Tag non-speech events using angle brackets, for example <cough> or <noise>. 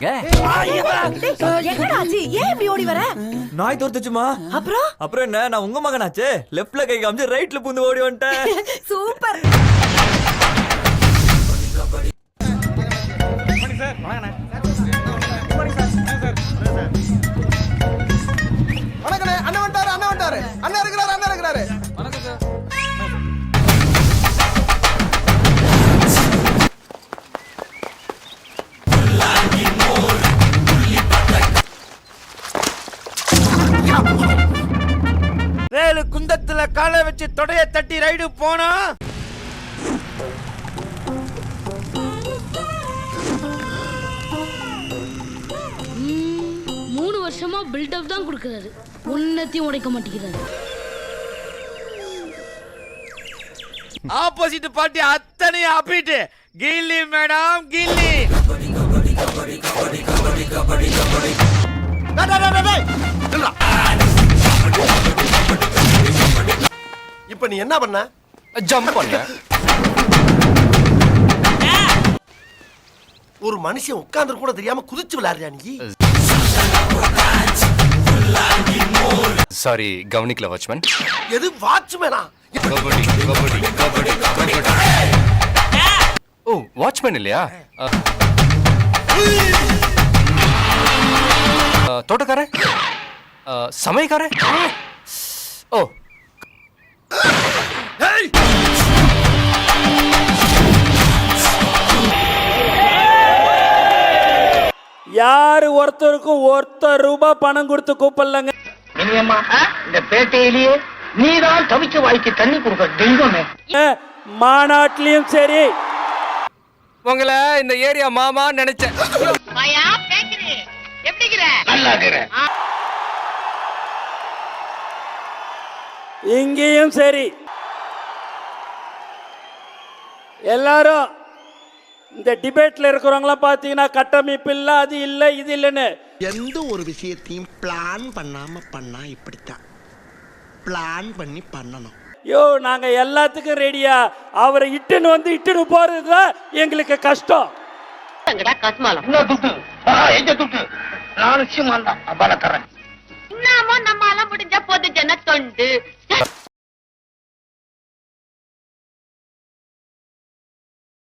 ஏன் இப்படி ஓடி வர? நாய் துரத்துச்சுமா அப்புறம்? அப்புறம் என்ன? நான் உங்க மகனாச்சே. லெஃப்ட்ல கை காமிச்சு ரைட்ல பூந்து ஓடி வந்துட்டேன். <laughs> சூப்பர். ரேலு குந்தத்துல காலை வச்சு தொடைய தட்டி ரைடு போனா? மூணு வருஷமா பில்டப் தான் கொடுக்கறாரு. உன்னத்தையும் உடைக்க மாட்டேங்கிறாரு. ஆப்போசிட் பார்ட்டி அத்தனையும் அப்பிட்டு கில்லி மேடம் கில்லி. டேய், டேய், டேய், டேய், நில்றா. இப்ப நீ என்ன பண்ண? ஜம்ப் பண்ண. ஒரு மனுஷன் உட்கார்ந்து கூட தெரியாம குதிச்சு விளையாடுறியா நீ? சாரி கவனிக்கல வாட்ச்மேன் எது வாட்ச்மேனா கபடி கபடி கபடி கபடி. ஓ வாட்ச்மேன் இல்லையா? அ, அ, சமையக்காரன் ஓ. யாரு ஒருத்தருக்கும் ஒருத்தர் ரூபாய் பணம் கொடுத்து கூப்பிடலங்க. இனியம்மா இந்த பேட்டையிலேயே நீதான் தவிச்ச வாய்க்கு தண்ணி கொடுக்க தெய்வமே. மாநாட்டிலையும் சரி. உங்களை இந்த ஏரியா மாமா நினைச்சேன். நல்லா இருக்கிற இங்கேயும் சரி. எல்லாரும் இந்த டிபேட்ல இருக்கிறவங்களாம் பார்த்தீங்கன்னா கட்டமைப்பு இல்லை அது இல்லை இது இல்லைன்னு. எந்த ஒரு விஷயத்தையும் பிளான் பண்ணாம பண்ணா இப்படித்தான். பிளான் பண்ணி பண்ணணும். யோ நாங்க எல்லாத்துக்கும் ரெடியா அவரை இட்டுன்னு வந்து இட்டுன்னு போறது தான் எங்களுக்கு கஷ்டம். என்ன துட்டு? ஆ, எங்க துட்டு? நான் நிச்சயமா தான் அப்பால தரேன் இன்னமும் நம்மால முடிஞ்ச பொது ஜன தொண்டு